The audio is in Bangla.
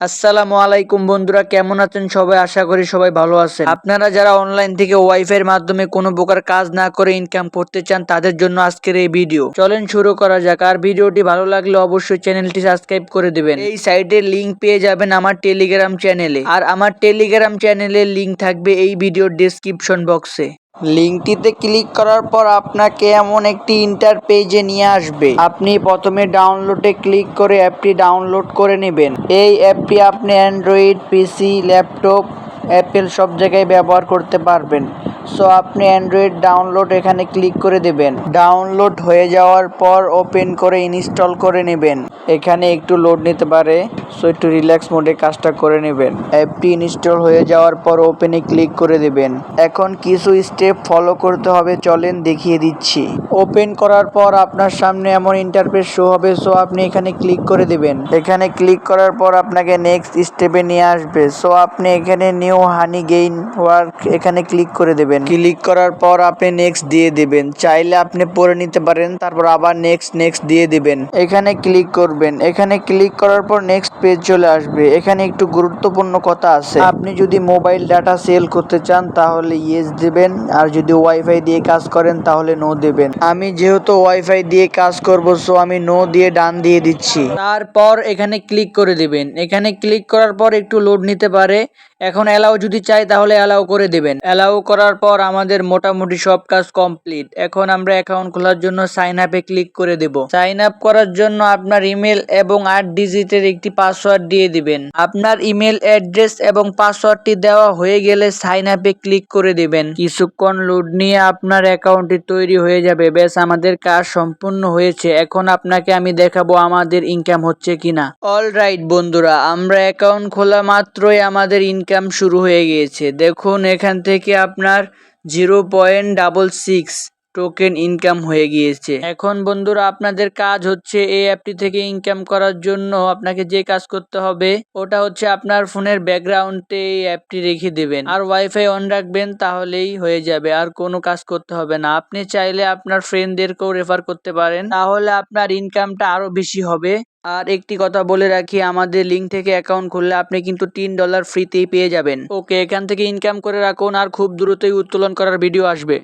আসসালামু আলাইকুম বন্ধুরা, কেমন আছেন সবাই? আশা করি সবাই ভালো আছেন। আপনারা যারা অনলাইন থেকে ওয়াইফাই মাধ্যমে কোনো প্রকার কাজ না করে ইনকাম করতে চান, তাদের জন্য আজকের এই ভিডিও চলেন শুরু করা যাক। আর ভিডিওটি ভালো লাগলে অবশ্যই চ্যানেলটি সাবস্ক্রাইব করে দেবেন। এই সাইটের লিংক পেয়ে যাবেন আমার টেলিগ্রাম চ্যানেলে আর আমার টেলিগ্রাম চ্যানেলের লিংক থাকবে এই ভিডিওর ডেসক্রিপশন বক্সে লিঙ্কটিতে ক্লিক করার পর আপনাকে এমন একটি ইন্টার পেজে নিয়ে আসবে। আপনি প্রথমে ডাউনলোডে ক্লিক করে অ্যাপটি ডাউনলোড করে নেবেন। এই অ্যাপটি আপনি অ্যান্ড্রয়েড, পিসি, ল্যাপটপ, অ্যাপেল সব জায়গায় ব্যবহার করতে পারবেন। সো আপনি অ্যান্ড্রয়েড ডাউনলোড এখানে ক্লিক করে দেবেন। ডাউনলোড হয়ে যাওয়ার পর ওপেন করে ইনস্টল করে নেবেন। এখানে একটু লোড নিতে পারে, সো একটু রিল্যাক্স মোডে কাজটা করে নেবেন। অ্যাপটি ইনস্টল হয়ে যাওয়ার পর ওপেনে ক্লিক করে দেবেন। এখন কিছু স্টেপ ফলো করতে হবে, চলেন দেখিয়ে দিচ্ছি। ওপেন করার পর আপনার সামনে এমন ইন্টারফেস শো হবে, সো আপনি এখানে ক্লিক করে দেবেন। এখানে ক্লিক করার পর আপনাকে নেক্সট স্টেপে নিয়ে আসবে। সো আপনি এখানে নিউ হানি গেইন ওয়ার্ক এখানে ক্লিক করে দেবেন। ক্লিক করার পর আপনি নেক্সট দিয়ে দিবেন। চাইলে আপনি পরে নিতে পারেন, তারপর আবার নেক্সট নেক্সট দিয়ে দিবেন। এখানে ক্লিক করবেন। এখানে ক্লিক করার পর নেক্সট পেজ চলে আসবে। এখানে একটু গুরুত্বপূর্ণ কথা আছে। আপনি যদি মোবাইল ডাটা সেল করতে চান, তাহলে ইয়েস দেবেন। আর যদি ওয়াইফাই দিয়ে কাজ করেন, তাহলে নো দেবেন। আমি যেহেতু ওয়াইফাই দিয়ে কাজ করব সো আমি নো দিয়ে ডান দিয়ে দিচ্ছি। তারপর এখানে ক্লিক করে দিবেন। এখানে ক্লিক করার পর একটু লোড নিতে পারে। এখন অ্যালাউ যদি চাই, তাহলে অ্যালাউ করে দেবেন। অ্যালাউ করার পর আমাদের মোটামুটি সব কাজ কমপ্লিট এখন আমরা অ্যাকাউন্ট খোলার জন্য সাইন আপে ক্লিক করে দেব। সাইন আপ করার জন্য আপনার ইমেল এবং আট ডিজিটের একটি পাসওয়ার্ড দিয়ে দিবেন। আপনার ইমেল অ্যাড্রেস এবং পাসওয়ার্ডটি দেওয়া হয়ে গেলে সাইন আপে ক্লিক করে দিবেন। কিছুক্ষণ লোড নিয়ে আপনার অ্যাকাউন্টটি তৈরি হয়ে যাবে। বেশ আমাদের কাজ সম্পূর্ণ হয়েছে। এখন আপনাকে আমি দেখাবো আমাদের ইনকাম হচ্ছে কিনা। অল রাইট বন্ধুরা, আমরা অ্যাকাউন্ট খোলা মাত্রই আমাদের ইনকাম শুরু হয়ে গিয়েছে। দেখুন, এখান থেকে আপনার zero point double six token income হয়ে গিয়েছে। এখন বন্ধুরা, আপনাদের কাজ হচ্ছে এই অ্যাপটি থেকে ইনকাম করার জন্য আপনাকে যে কাজ করতে হবে, ওটা হচ্ছে আপনার ফোনের ব্যাকগ্রাউন্ডে এই অ্যাপটি রেখে দেবেন। আর ওয়াইফাই অন রাখবেন, তাহলেই হয়ে যাবে, আর কোনো কাজ করতে হবে না। আপনি চাইলে আপনার ফ্রেন্ডদেরকেও রেফার করতে পারেন, তাহলে আপনার ইনকামটা আরও বেশি হবে। আর একটি কথা বলে রাখি, আমাদের লিঙ্ক থেকে অ্যাকাউন্ট খুললে আপনি কিন্তু তিন ডলার ফ্রিতেই পেয়ে যাবেন। ওকে এখান থেকে ইনকাম করে রাখুন, আর খুব দ্রুতই উত্তোলন করার ভিডিও আসবে।